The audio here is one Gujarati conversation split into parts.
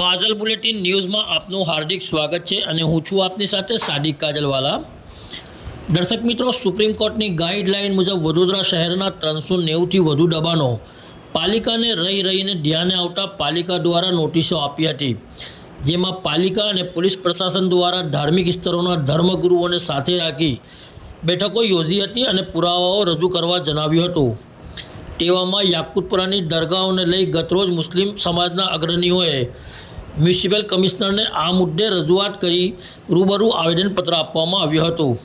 કાજલ બુલેટિન ન્યૂઝમાં આપનું હાર્દિક સ્વાગત છે અને હું છું આપની સાથે સાદિક કાજલવાલા. દર્શક મિત્રો, સુપ્રીમ કોર્ટની ગાઈડલાઈન મુજબ વડોદરા શહેરના ત્રણસો નેવુંથી વધુ દબાણો પાલિકાને રહી રહીને ધ્યાને આવતા પાલિકા દ્વારા નોટિસો આપી હતી. જેમાં પાલિકા અને પોલીસ પ્રશાસન દ્વારા ધાર્મિક સ્તરોના ધર્મગુરુઓને સાથે રાખી બેઠકો યોજી હતી અને પુરાવાઓ રજૂ કરવા જણાવ્યું હતું. તેવામાં યાકુતપુરાની દરગાહોને લઈ ગતરોજ મુસ્લિમ સમાજના અગ્રણીઓએ મ્યુનિસિપલ કમિશનરને આ મુદ્દે રજૂઆત કરી રૂબરૂ આવેદનપત્ર આપવામાં આવ્યું હતું.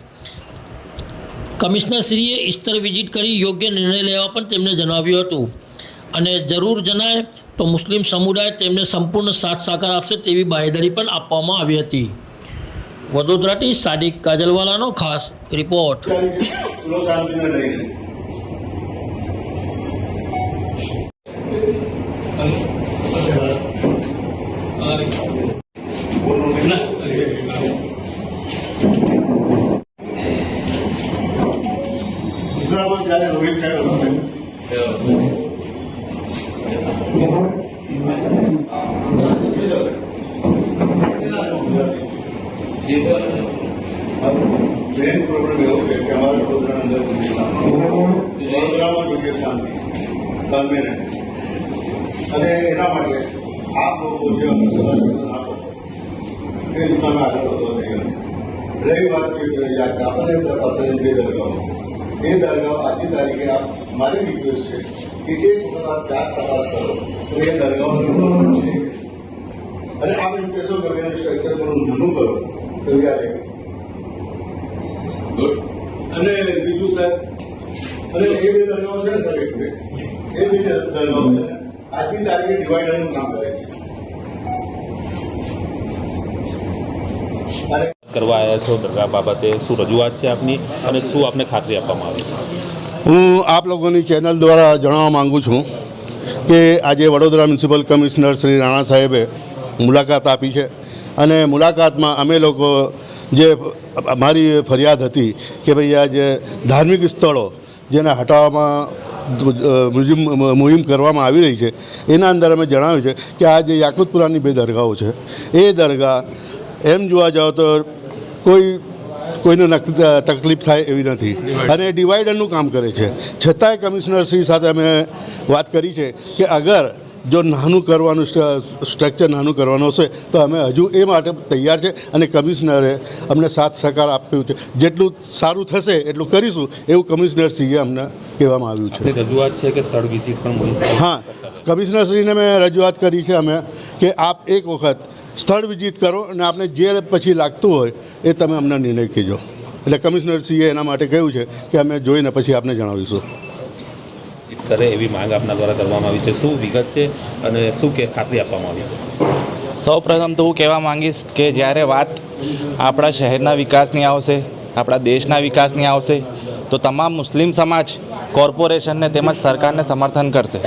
કમિશનરશ્રીએ ઇસ્તર વિઝિટ કરી યોગ્ય નિર્ણય લેવા પણ તેમને જણાવ્યું હતું. અને જરૂર જણાય તો મુસ્લિમ સમુદાય તેમને સંપૂર્ણ સાથ સાકાર આપશે તેવી બાહેધરી પણ આપવામાં આવી હતી. વડોદરાથી સાદિક કાજલવાલાનો ખાસ રિપોર્ટ. સ્લો શાંતિને લઈને ગુજરાતમાં જ્યારે રોહિત થયો હતો મેઇન પ્રોબ્લેમ એવો છે કે અમારા આપ લોકો જે અમને સલાહ એ રીતના અમે આગળ વધવા તૈયાર રહી વાત કે યા આપણને પાછળની બે દરગાહો. એ દરગાહ આજની તારીખે આપ મારી રિક્વેસ્ટ છે કે એક વખત આપ જાત તપાસ કરો. તો એ દરગાહો છે. અને આપ બધું કહેશો ગમે એનું સ્ટ્રક્ચર પણ નાનું કરો. તો યાર અને બીજું સાહેબ? અને એ બે દરગાહો છે ને સાહેબ બે એ બે દરગાહો છે ને આજની તારીખે ડિવાઈડરનું કામ કરે. છે કરવા આવ્યા છો દરગાહ બાબતે શું રજૂઆત છે આપની અને શું આપને ખાતરી આપવામાં આવી છે? હું આપ લોકોની ચેનલ દ્વારા જણાવવા માગું છું કે આજે વડોદરા મ્યુનિસિપલ કમિશનર શ્રી રાણા સાહેબે મુલાકાત આપી છે અને મુલાકાતમાં અમે લોકો જે મારી ફરિયાદ હતી કે ભાઈ આ જે ધાર્મિક સ્થળો જેને હટાવવામાં મુહિમ કરવામાં આવી રહી છે. એના અંદર અમે જણાવ્યું છે કે આ જે યાકુતપુરાની બે દરગાહો છે એ દરગાહ એમ જોવા જાઓ તો કોઈ કોઈને તકલીફ થાય એવી નથી. અને ડિવાઈડરનું કામ કરે છે. છતાંય કમિશનર શ્રી સાથે અમે વાત કરી છે કે અગર જો નાનું કરવાનું સ્ટ્રક્ચર નાનું કરવાનું હશે તો અમે હજુ એ માટે તૈયાર છે અને કમિશનરે અમને સાથ સહકાર આપ્યું છે. જેટલું સારું થશે એટલું કરીશું એવું કમિશનર સિંહે અમને કહેવામાં આવ્યું છે. રજૂઆત છે કે સ્થળ વિઝિટ પણ હા કમિશનરશ્રીને મેં રજૂઆત કરી છે અમે કે આપ એક વખત સ્થળ વિઝિટ કરો અને આપને જે પછી લાગતું હોય એ તમે અમને નિર્ણય કહેજો એટલે કમિશનરશ્રીએ એના માટે કહ્યું છે કે અમે જોઈને પછી આપને જણાવીશું. કરે એવી માંગ આપના દ્વારા કરવામાં આવી છે. શું વિગત છે અને શું કે ખાતરી આપવામાં આવી છે? સૌ પ્રથમ તો હું કહેવા માંગીશ કે જ્યારે વાત આપણા શહેરના વિકાસની આવશે, આપણા દેશના વિકાસની આવશે, તો તમામ મુસ્લિમ સમાજ કોર્પોરેશનને તેમજ સરકારને સમર્થન કરશે.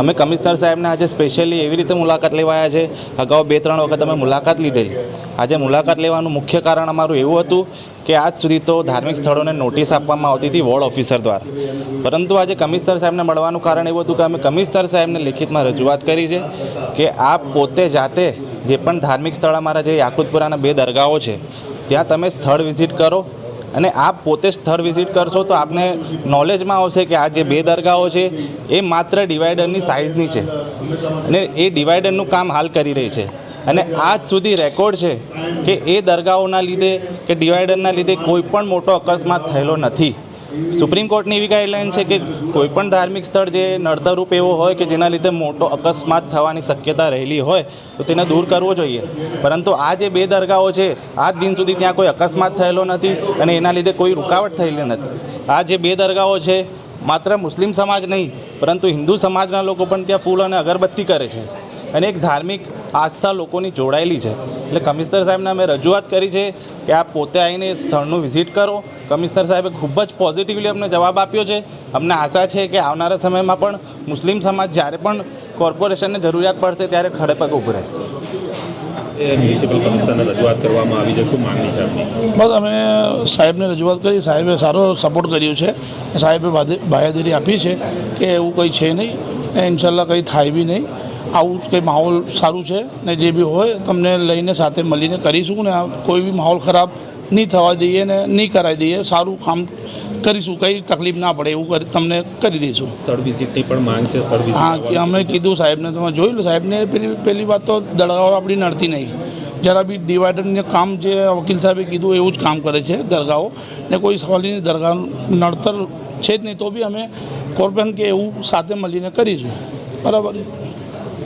અમે કમિશનર સાહેબને આજે સ્પેશિયલી એવી રીતે મુલાકાત લેવા આવ્યા છે. અગાઉ બે ત્રણ વખત અમે મુલાકાત લીધેલી. આજે મુલાકાત લેવાનું મુખ્ય કારણ અમારું એવું હતું કે આજ સુધી તો ધાર્મિક સ્થળોને નોટિસ આપવામાં આવતી હતી વોર્ડ ઓફિસર દ્વારા. પરંતુ આજે કમિશનર સાહેબને મળવાનું કારણ એવું હતું કે અમે કમિશનર સાહેબને લિખિતમાં રજૂઆત કરી છે કે આપ પોતે જાતે જે પણ ધાર્મિક સ્થળ અમારા જે યાકુતપુરાના બે દરગાહો છે, ત્યાં તમે સ્થળ વિઝિટ કરો અને આપ પોતે સ્થળ વિઝિટ કરશો તો આપને નોલેજમાં આવશે કે આ જે બે દરગાહો છે, એ માત્ર ડિવાઈડરની સાઇઝની છે. અને એ ડિવાઈડરનું કામ હાલ કરી રહી છે. અને આજ સુધી રેકોર્ડ છે કે એ દરગાહોના લીધે કે ડિવાઈડરના લીધે કોઈ પણ મોટો અકસ્માત થયેલો નથી. સુપ્રીમ કોર્ટની એવી ગાઈડલાઈન છે કે કોઈ પણ ધાર્મિક સ્થળ જે નડતરરૂપ એવો હોય કે જેના લીધે મોટો અકસ્માત થવાની શક્યતા રહેલી હોય, તો તેને દૂર કરવો જોઈએ. પરંતુ આ જે બે દરગાહો છે, આજ દિન સુધી ત્યાં કોઈ અકસ્માત થયેલો નથી અને એના લીધે કોઈ રૂકાવટ થયેલી નથી. આ જે બે દરગાહો છે, માત્ર મુસ્લિમ સમાજ નહીં, પરંતુ હિન્દુ સમાજના લોકો પણ ત્યાં ફૂલ અને અગરબત્તી કરે છે. અને એક ધાર્મિક આસ્થા લોકોની જોડાયેલી છે. એટલે કમિશનર સાહેબને અમે રજૂઆત કરી છે કે આપ પોતે આવીને એ સ્થળનું વિઝિટ કરો. કમિશનર સાહેબે ખૂબ જ પોઝિટિવલી અમને જવાબ આપ્યો છે. અમને આશા છે કે આવનારા સમયમાં પણ મુસ્લિમ સમાજ જ્યારે પણ કોર્પોરેશનને જરૂરિયાત પડશે ત્યારે ખડેપગ ઊભું રહેશે. મ્યુનિસિપલ કમિશનરને રજૂઆત કરવામાં આવી છે. શું માંગણી છે બસ અમે સાહેબને રજૂઆત કરી. સાહેબે સારો સપોર્ટ કર્યો છે. સાહેબે બાહેધરી આપી છે કે એવું કંઈ છે નહીં. ઇન્શાલ્લાહ કંઈ થાય બી નહીં. આવું કંઈ માહોલ સારું છે ને જે બી હોય તમને લઈને સાથે મળીને કરીશું ને કોઈ બી માહોલ ખરાબ નહીં થવા દઈએ ને નહીં કરાવી દઈએ સારું કામ કરીશું કંઈ તકલીફ ના પડે એવું કરી તમને કરી દઈશું. સ્થળ વિઝિટની પણ માંગ છે સ્થળ હા વિઝિટ કે અમે કીધું સાહેબને તમે જોયું લો સાહેબને પેલી પહેલી વાત તો દરગાહ આપણી નડતી નહીં. જરા બી ડિવાઈડરને કામ જે વકીલ સાહેબે કીધું એવું જ કામ કરે છે દરગાહો. ને કોઈ સવાલની દરગાહ નડતર છે જ નહીં તો બી અમે કોર્પન કે એવું સાથે મળીને કરીશું. બરાબર.